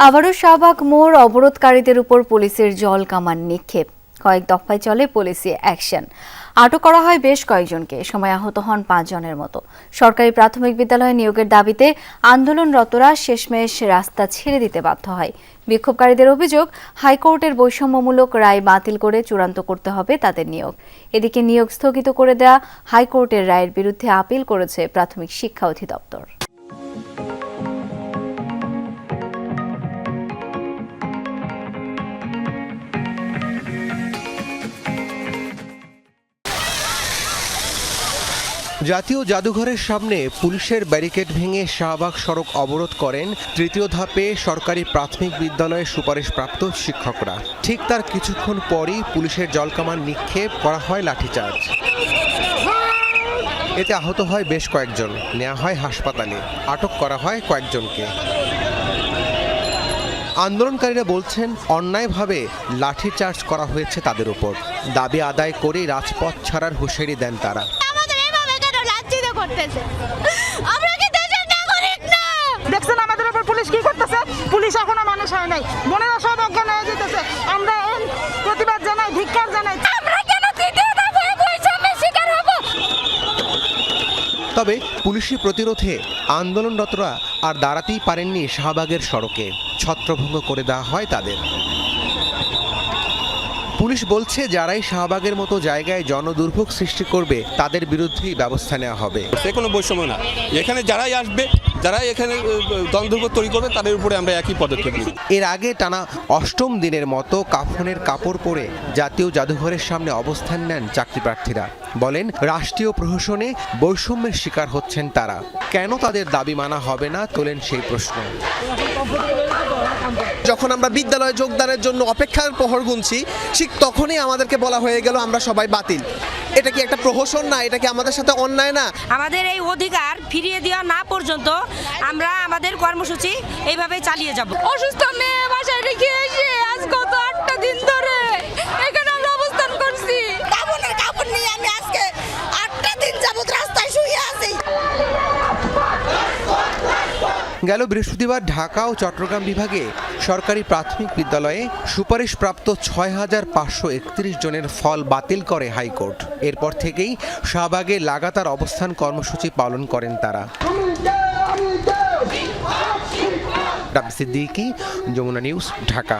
আবারও শাহবাগ মোড় অবরোধকারীদের উপর পুলিশের জল কামান নিক্ষেপ। কয়েক দফায় চলে পুলিশি অ্যাকশন। আটক করা হয় বেশ কয়েকজনকে। সময় আহত হন পাঁচজনের মতো। সরকারি প্রাথমিক বিদ্যালয়ে নিয়োগের দাবিতে আন্দোলনরতরা শেষমেশ রাস্তা ছেড়ে দিতে বাধ্য হয়। বিক্ষোভকারীদের অভিযোগ, হাইকোর্টের বৈষম্যমূলক রায় বাতিল করে চূড়ান্ত করতে হবে তাদের নিয়োগ। এদিকে নিয়োগ স্থগিত করে দেয়া হাইকোর্টের রায়ের বিরুদ্ধে আপিল করেছে প্রাথমিক শিক্ষা অধিদপ্তর। জাতীয় জাদুঘরের সামনে পুলিশের ব্যারিকেড ভেঙে শাহবাগ সড়ক অবরোধ করেন তৃতীয় ধাপে সরকারি প্রাথমিক বিদ্যালয়ের সুপারিশপ্রাপ্ত শিক্ষকরা। ঠিক তার কিছুক্ষণ পরই পুলিশের জলকামান নিক্ষেপ করা হয় লাঠিচার্জ। এতে আহত হয় বেশ কয়েকজন, নেওয়া হয় হাসপাতালে, আটক করা হয় কয়েকজনকে। আন্দোলনকারীরা বলছেন, অন্যায়ভাবে লাঠিচার্জ করা হয়েছে তাদের উপর। দাবি আদায় করে রাজপথ ছাড়ার হুঁশিয়ারি দেন তারা আমাদের এইভাবে কেন লাঞ্ছিত করতেছে। আমরা কি দেশের নাগরিক না? দেখছেন আমাদের উপর পুলিশ কি করতেছে? পুলিশ এখনও মানুষ হয় নাই। বোনেরা সব অজ্ঞান হয়ে যেতেছে। আমরা প্রতিবাদ জানাই ধিক্কার জানাই। তবে পুলিশি প্রতিরোধে আন্দোলনরতরা আর দাঁড়াতেই পারেননি শাহবাগের সড়কে। ছত্রভঙ্গ করে দেওয়া হয় তাদের। পুলিশ বলছে যারাই শাহবাগের মতো জায়গায় জনদুর্ভোগ সৃষ্টি করবে তাদের বিরুদ্ধেই ব্যবস্থা নেওয়া হবে। সে কোনো বৈষম্য না। এখানে যারাই আসবে যারাই এখানে দ্বন্দ্ব তৈরি করবে তাদের উপরে আমরা একই পদক্ষেপ নিই এর আগে টানা অষ্টম দিনের মতো কাফনের কাপড় পরে জাতীয় জাদুঘরের সামনে অবস্থান নেন চাকরি প্রার্থীরা বলেন রাষ্ট্রীয় প্রহসনে বৈষম্যের শিকার হচ্ছেন তারা। কেন তাদের দাবি মানা হবে না তোলেন সেই প্রশ্ন। যখন আমরা বিদ্যালয়ে যোগদানের জন্য অপেক্ষার প্রহর গুনছি ঠিক তখনই আমাদেরকে বলা হয়ে গেল আমরা সবাই বাতিল। এটা কি একটা প্রহসন না? এটা কি আমাদের সাথে অন্যায় না? আমাদের এই অধিকার ফিরিয়ে দেওয়া না পর্যন্ত আমরা আমাদের কর্মসূচি এইভাবে চালিয়ে যাব। অসুস্থ মেয়ে বাসায় রেখে এসে আজ গত গেল বৃহস্পতিবার ঢাকা ও চট্টগ্রাম বিভাগে সরকারি প্রাথমিক বিদ্যালয়ে সুপারিশপ্রাপ্ত ছয় হাজার পাঁচশো একত্রিশ জনের ফল বাতিল করে হাইকোর্ট। এরপর থেকেই শাহবাগে লাগাতার অবস্থান কর্মসূচি পালন করেন তারা। সিদ্দিকি, যমুনা নিউজ, ঢাকা।